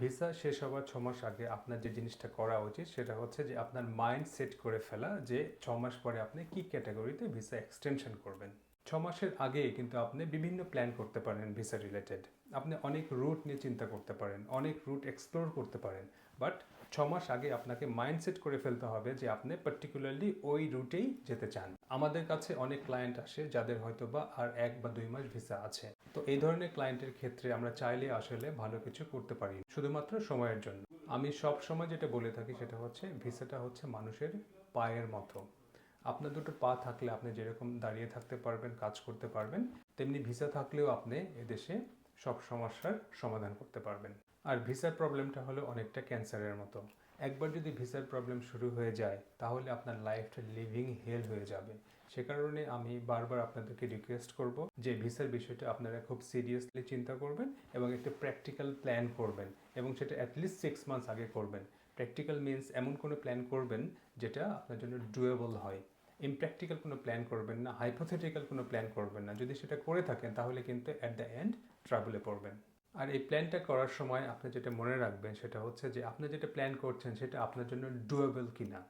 Visa শেষ হওয়ার ছ মাস আগে আপনার যে জিনিসটা করা উচিত সেটা হচ্ছে যে আপনার মাইন্ড সেট করে ফেলা যে ছ মাস পরে আপনি কি ক্যাটাগরিতে ভিসা এক্সটেনশন করবেন। ছ মাসের আগে কিন্তু আপনি বিভিন্ন প্ল্যান করতে পারেন ভিসা রিলেটেড আপনি অনেক রুট নিয়ে চিন্তা করতে পারেন, অনেক রুট এক্সপ্লোর করতে পারেন বাট ছ মাস আগে আপনাকে মাইন্ডসেট করে ফেলতে হবে যে আপনি পার্টিকুলারলি ওই রুটেই যেতে চান। আমাদের কাছে অনেক ক্লায়েন্ট আসে যাদের হয়তো বা আর এক বা দুই মাস ভিসা আছে। তো এই ধরনের ক্লায়েন্টের ক্ষেত্রে আমরা চাইলে আসলে ভালো কিছু করতে পারি, শুধুমাত্র সময়ের জন্য। আমি সব সময় যেটা বলে থাকি সেটা হচ্ছে ভিসাটা হচ্ছে মানুষের পায়ের মতো। আপনার দুটো পা থাকলে আপনি যেরকম দাঁড়িয়ে থাকতে পারবেন, কাজ করতে পারবেন, তেমনি ভিসা থাকলেও আপনি এদেশে সব সমস্যার সমাধান করতে পারবেন। আর ভিসার প্রবলেমটা হলো অনেকটা ক্যান্সারের মতো। একবার যদি ভিসার প্রবলেম শুরু হয়ে যায়, তাহলে আপনার লাইফটা লিভিং হেল হয়ে যাবে। সে কারণে আমি বারবার আপনাদেরকে রিকোয়েস্ট করব যে ভিসার বিষয়টা আপনারা খুব সিরিয়াসলি চিন্তা করবেন এবং একটা প্র্যাকটিক্যাল প্ল্যান করবেন এবং সেটা অ্যাটলিস্ট সিক্স মান্থস আগে করবেন। প্র্যাকটিক্যাল মিনস এমন কোনো প্ল্যান করবেন যেটা আপনার জন্য ডুয়েবল হয়। ইমপ্র্যাকটিক্যাল কোনো প্ল্যান করবেন না হাইপোথেটিক্যাল কোনো প্ল্যান করবেন না। যদি সেটা করে থাকেন, তাহলে কিন্তু অ্যাট দ্য এন্ড ট্রাভেলে পড়বেন। আর এই প্ল্যানটা করার সময় আপনি যেটা মনে রাখবেন সেটা হচ্ছে যে আপনি যেটা প্ল্যান করছেন সেটা আপনার জন্য ডুয়েবল কিনা।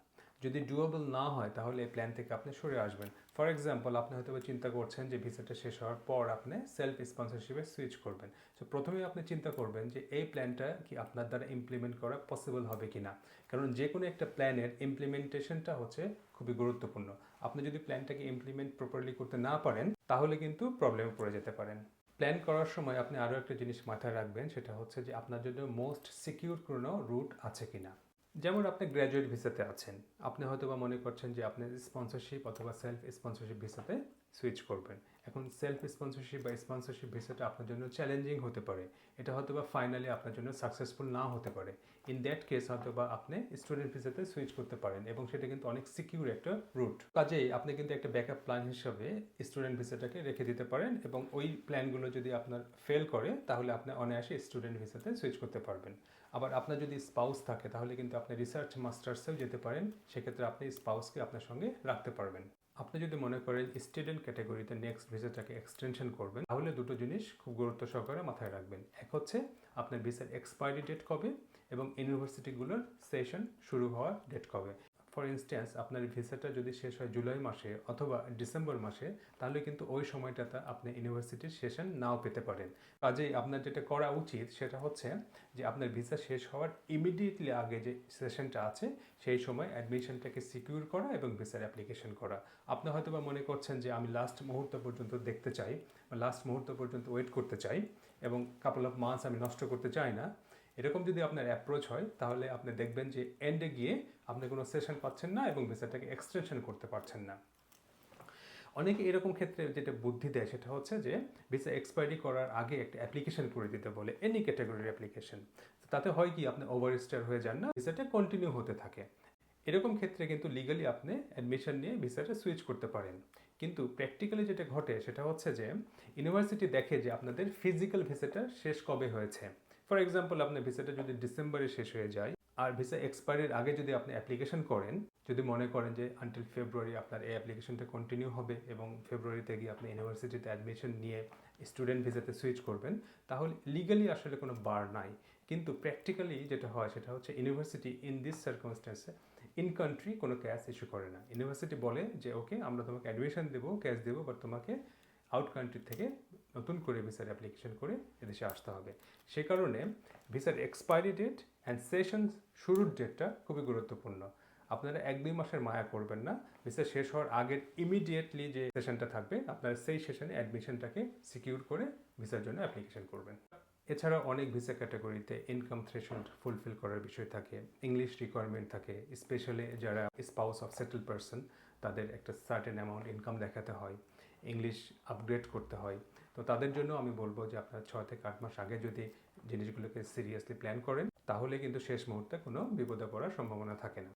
যদি ডুয়েবল না হয় তাহলে এই প্ল্যান থেকে আপনি সরে আসবেন। ফর এক্সাম্পল আপনি হয়তো চিন্তা করছেন যে ভিসাটা শেষ হওয়ার পর আপনি সেলফ স্পন্সরশিপে সুইচ করবেন। তো প্রথমেই আপনি চিন্তা করবেন যে এই প্ল্যানটা কি আপনার দ্বারা ইমপ্লিমেন্ট করা পসিবল হবে কি না কারণ যে কোনো একটা প্ল্যানের ইমপ্লিমেন্টেশনটা হচ্ছে খুবই গুরুত্বপূর্ণ। আপনি যদি প্ল্যানটাকে ইমপ্লিমেন্ট প্রপারলি করতে না পারেন, তাহলে কিন্তু প্রবলেমে পড়ে যেতে পারেন। প্ল্যান করার সময় আপনি আরও একটা জিনিস মাথায় রাখবেন, সেটা হচ্ছে যে আপনার জন্য মোস্ট সিকিউর কোনো রুট আছে কি না যেমন আপনি গ্র্যাজুয়েট ভিসাতে আছেন, আপনি হয়তো বা মনে করছেন যে আপনি স্পন্সরশিপ অথবা সেলফ স্পন্সরশিপ ভিসাতে সুইচ করবেন। এখন সেলফ স্পন্সরশিপ বা স্পন্সরশিপ ভিসাটা আপনার জন্য চ্যালেঞ্জিং হতে পারে। এটা হয়তো বা ফাইনালি আপনার জন্য সাকসেসফুল না হতে পারে। ইন দ্যাট কেস হয়তো বা আপনি স্টুডেন্ট ভিসাতে সুইচ করতে পারেন এবং সেটা কিন্তু অনেক সিকিউর একটা রুট কাজেই আপনি কিন্তু একটা ব্যাকআপ প্ল্যান হিসাবে স্টুডেন্ট ভিসাটাকে রেখে দিতে পারেন এবং ওই প্ল্যানগুলো যদি আপনার ফেল করে, তাহলে আপনি অনায়াসে স্টুডেন্ট ভিসাতে সুইচ করতে পারবেন। আবার আপনার যদি স্পাউস থাকে, তাহলে কিন্তু আপনি রিসার্চ মাস্টার্সেও যেতে পারেন। সেক্ষেত্রে আপনি স্পাউসকে আপনার সঙ্গে রাখতে পারবেন। আপনি যদি মনে করেন স্টুডেন্ট ক্যাটাগরিতে নেক্সট ভিসাটাকে এক্সটেনশন করবেন, তাহলে দুটো জিনিস খুব গুরুত্ব সহকারে মাথায় রাখবেন। এক হচ্ছে আপনার ভিসার এক্সপায়ারি ডেট কবে এবং ইউনিভার্সিটিগুলোর সেশন শুরু হওয়ার ডেট কবে। ফর ইনস্ট্যান্স আপনার ভিসাটা যদি শেষ হয় জুলাই মাসে অথবা ডিসেম্বর মাসে, তাহলে কিন্তু ওই সময়টাতে আপনি ইউনিভার্সিটির সেশন নাও পেতে পারেন। কাজেই আপনার যেটা করা উচিত সেটা হচ্ছে যে আপনার ভিসা শেষ হওয়ার ইমিডিয়েটলি আগে যে সেশনটা আছে, সেই সময় অ্যাডমিশনটাকে সিকিউর করা এবং ভিসার অ্যাপ্লিকেশন করা। আপনি হয়তো বা মনে করছেন যে আমি লাস্ট মুহূর্ত পর্যন্ত দেখতে চাই বা লাস্ট মুহূর্ত পর্যন্ত ওয়েট করতে চাই এবং কাপল অফ মান্থস আমি নষ্ট করতে চাই না। এরকম যদি আপনার অ্যাপ্রোচ হয়, তাহলে আপনি দেখবেন যে এন্ডে গিয়ে আপনি কোনো সেশন পাচ্ছেন না এবং ভিসাটাকে এক্সটেনশন করতে পারছেন না। অনেকে এরকম ক্ষেত্রে যেটা বুদ্ধি দেয় সেটা হচ্ছে যে ভিসা এক্সপায়ারি করার আগে একটা অ্যাপ্লিকেশন করে দিতে বলে এনি ক্যাটাগরির অ্যাপ্লিকেশন তাতে হয় কি, আপনি ওভার স্টার হয়ে যান না ভিসাটা কন্টিনিউ হতে থাকে। এরকম ক্ষেত্রে কিন্তু লিগালি আপনি অ্যাডমিশন নিয়ে ভিসাটা সুইচ করতে পারেন। কিন্তু প্র্যাকটিক্যালি যেটা ঘটে সেটা হচ্ছে যে ইউনিভার্সিটি দেখে যে আপনাদের ফিজিক্যাল ভিসাটা শেষ কবে হয়েছে। ফর এক্সাম্পল আপনার ভিসাটা যদি ডিসেম্বরে শেষ হয়ে যায়, আর ভিসা এক্সপায়ারির আগে যদি আপনি অ্যাপ্লিকেশন করেন, যদি মনে করেন যে আনটিল ফেব্রুয়ারি আপনার এই অ্যাপ্লিকেশনটা কন্টিনিউ হবে এবং ফেব্রুয়ারিতে গিয়ে আপনি ইউনিভার্সিটিতে অ্যাডমিশন নিয়ে স্টুডেন্ট ভিসাতে সুইচ করবেন, তাহলে লিগালি আসলে কোনো বার নাই। কিন্তু প্র্যাকটিক্যালি যেটা হয়, সেটা হচ্ছে ইউনিভার্সিটি ইন দিস সার্কমস্টেন্সে ইন কান্ট্রি কোনো ক্যাশ ইস্যু করে না। ইউনিভার্সিটি বলে যে ওকে আমরা তোমাকে অ্যাডমিশন দেবো ক্যাশ দেবো বাট তোমাকে আউট কান্ট্রি থেকে নতুন করে ভিসার অ্যাপ্লিকেশন করে এদেশে আসতে হবে। সে কারণে ভিসার এক্সপায়ারি ডেট অ্যান্ড সেশন শুরুর ডেটটা খুবই গুরুত্বপূর্ণ। আপনারা এক দুই মাসের মায়া করবেন না। ভিসা শেষ হওয়ার আগের ইমিডিয়েটলি যে সেশনটা থাকবে, আপনারা সেই সেশনে অ্যাডমিশনটাকে সিকিউর করে ভিসার জন্য অ্যাপ্লিকেশন করবেন। এছাড়া অনেক ভিসা ক্যাটাগরিতে ইনকাম থ্রেশল্ড ফুলফিল করার বিষয় থাকে। ইংলিশ রিকোয়ারমেন্ট থাকে। স্পেশালি যারা স্পাউস অফ সেটেল পারসন তাদের একটা সার্টেন অ্যামাউন্ট ইনকাম দেখাতে হয়। ইংলিশ আপগ্রেড করতে হয়। তো তাদের জন্য আমি বলব যে আপনারা ছয় থেকে আট মাস আগে যদি জিনিসগুলোকে সিরিয়াসলি প্ল্যান করেন, তাহলে কিন্তু শেষ মুহূর্তে কোনো বিপদে পড়ার সম্ভাবনা থাকে না।